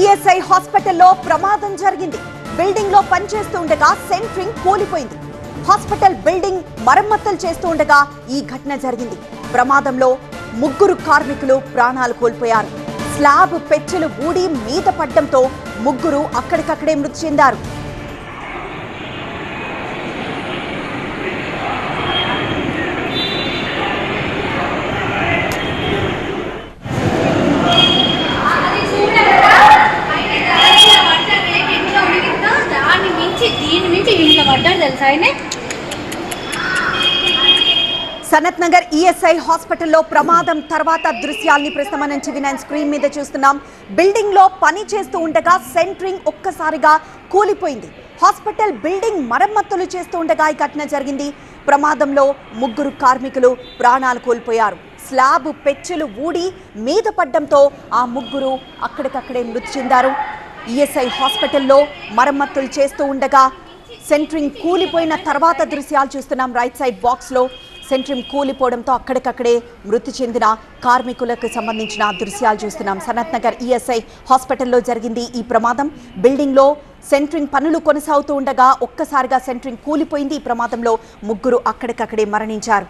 ESI హాస్పిటల్లో ప్రమాదం జరిగింది. బిల్డింగ్లో పనిచేస్తూ ఉండగా సెంట్రింగ్ కూలిపోయింది. హాస్పిటల్ బిల్డింగ్ మరమ్మతులు చేస్తూ ఉండగా ఈ ఘటన జరిగింది. ప్రమాదంలో ముగ్గురు కార్మికులు ప్రాణాలు కోల్పోయారు. స్లాబ్ పెచ్చులు ఊడి మీద పడ్డంతో ముగ్గురు అక్కడికక్కడే మృతి చెందారు. వచ్చి దీని నుంచి ఇంట్లో పడ్డారు తెలుసా ఆయన? సనత్ నగర్ ఈఎస్ఐ హాస్పిటల్లో ప్రమాదం తర్వాత దృశ్యాల్ని ప్రస్తుతం మనం స్క్రీన్ మీద చూస్తున్నాం. బిల్డింగ్లో పని చేస్తూ ఉండగా సెంట్రింగ్ ఒక్కసారిగా కూలిపోయింది. హాస్పిటల్ బిల్డింగ్ మరమ్మతులు చేస్తూ ఉండగా ఈ ఘటన జరిగింది. ప్రమాదంలో ముగ్గురు కార్మికులు ప్రాణాలు కోల్పోయారు. స్లాబ్ పెచ్చులు ఊడి మీద పడ్డంతో ఆ ముగ్గురు అక్కడికక్కడే మృతి చెందారు. ఈఎస్ఐ హాస్పిటల్లో మరమ్మతులు చేస్తూ ఉండగా సెంట్రింగ్ కూలిపోయిన తర్వాత దృశ్యాలు చూస్తున్నాం. రైట్ సైడ్ బాక్స్లో సెంట్రింగ్ కూలిపోవడంతో అక్కడికక్కడే మృతి చెందిన కార్మికులకు సంబంధించిన దృశ్యాలు చూస్తున్నాం. సనత్ నగర్ ఈఎస్ఐ హాస్పిటల్లో జరిగింది ఈ ప్రమాదం. బిల్డింగ్లో సెంట్రింగ్ పనులు కొనసాగుతూ ఉండగా ఒక్కసారిగా సెంట్రింగ్ కూలిపోయింది. ఈ ప్రమాదంలో ముగ్గురు అక్కడికక్కడే మరణించారు.